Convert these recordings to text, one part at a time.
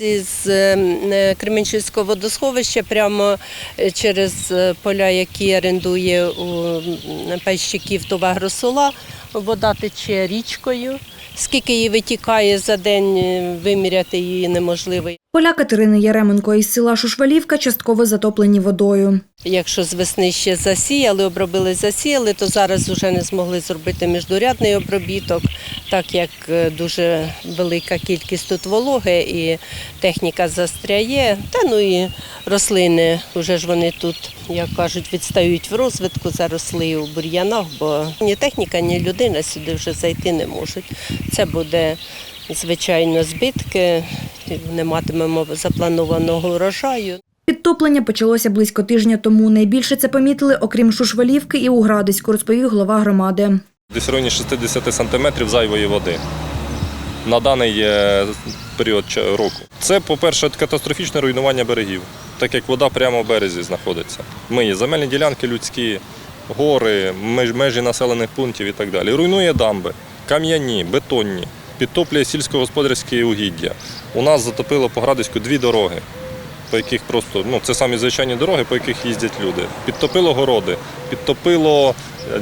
Із е, Кременчуцького водосховища прямо е, через е, поля, які орендує у пайщиків ТОВ «Агросола», вода тече річкою. Скільки її витікає за день, е, виміряти її неможливо. Поля Катерини Яременко із села Шушвалівка частково затоплені водою. Якщо з весни ще засіяли, обробили, засіяли, то зараз вже не змогли зробити міждурядний обробіток, так як е, дуже велика кількість тут вологи і техніка застряє. Та ну і рослини вже ж вони тут, як кажуть, відстають в розвитку, заросли у бур'янах, бо ні техніка, ні людина сюди вже зайти не можуть. Це буде звичайно збитки, не матимемо запланованого урожаю. Підтоплення почалося близько тижня тому. Найбільше це помітили, окрім Шушвалівки і у Градиську, розповів голова громади. Десь в районі 60 сантиметрів зайвої води на даний е, період року. Це, по-перше, катастрофічне руйнування берегів, так як вода прямо в березі знаходиться. Ми є земельні ділянки людські, гори, межі населених пунктів і так далі. Руйнує дамби, кам'яні, бетонні, підтоплює сільськогосподарські угіддя. У нас затопило по Градиську дві дороги. По яких просто ну це самі звичайні дороги, по яких їздять люди. Підтопило городи, підтопило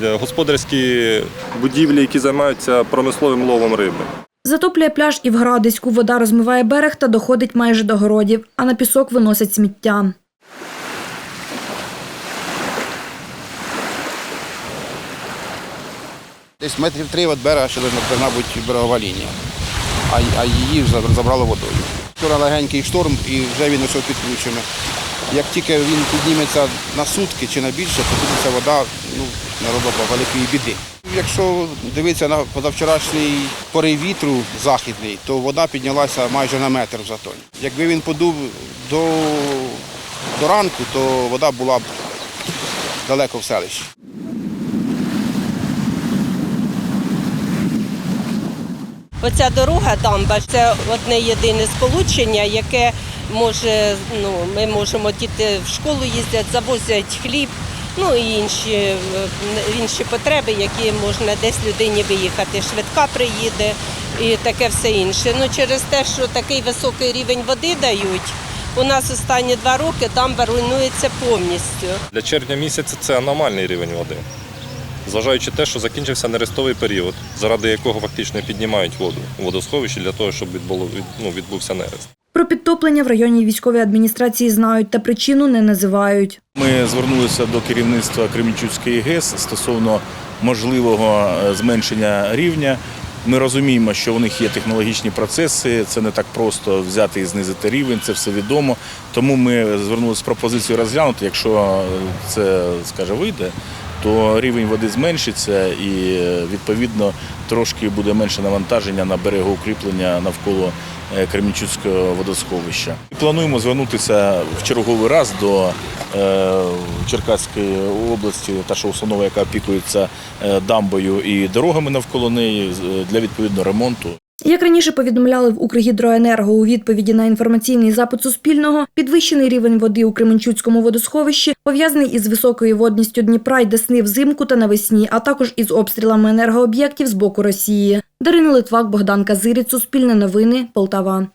е, господарські будівлі, які займаються промисловим ловом риби. Затоплює пляж і в Градиську. Вода розмиває берег та доходить майже до городів, а на пісок виносять сміття. Десь метрів три від берега ще повинна бути берегова лінія, а, її забрало водою. Вчора легенький шторм і вже він усе підключений. Як тільки він підніметься на сутки чи на більше, то ця вода ну, наробила великої біди. Якщо дивитися на позавчорашній порив вітру західний, то вода піднялася майже на метр в затоні. Якби він подув до, до ранку, то вода була б далеко в селищі. Оця дорога дамба це одне єдине сполучення, яке може, ну, ми можемо діти в школу їздять, завозять хліб, ну і інші, е, інші потреби, які можна десь людині виїхати. Швидка приїде і таке все інше. Ну через те, що такий високий рівень води дають. У нас останні два роки дамба руйнується повністю. Для червня місяця це аномальний рівень води. Зважаючи те, що закінчився нерестовий період, заради якого фактично піднімають воду у водосховищі для того, щоб відбуло, від- ну, відбувся нерест. Про підтоплення в районній військовій адміністрації знають та причину не називають. Ми звернулися до керівництва Кременчуцької ГЕС стосовно можливого е, зменшення рівня. Ми розуміємо, що у них є технологічні процеси, це не так просто взяти і знизити рівень, це все відомо. Тому ми звернулися з пропозицією розглянути, якщо це скаже вийде, то рівень води зменшиться і відповідно трошки буде менше навантаження на берегоукріплення навколо е, Кременчуцького водосховища. Плануємо звернутися в черговий раз до е, Черкаської області, та що установа, яка опікується е, дамбою і дорогами навколо неї для відповідного ремонту. Як раніше повідомляли в Укргідроенерго у відповіді на інформаційний запит Суспільного, підвищений рівень води у Кременчуцькому водосховищі пов'язаний із високою водністю Дніпра й Десни взимку та навесні, а також із обстрілами енергооб'єктів з боку Росії. Дарина Литвак, Богдан Казирець, Суспільне новини, Полтава.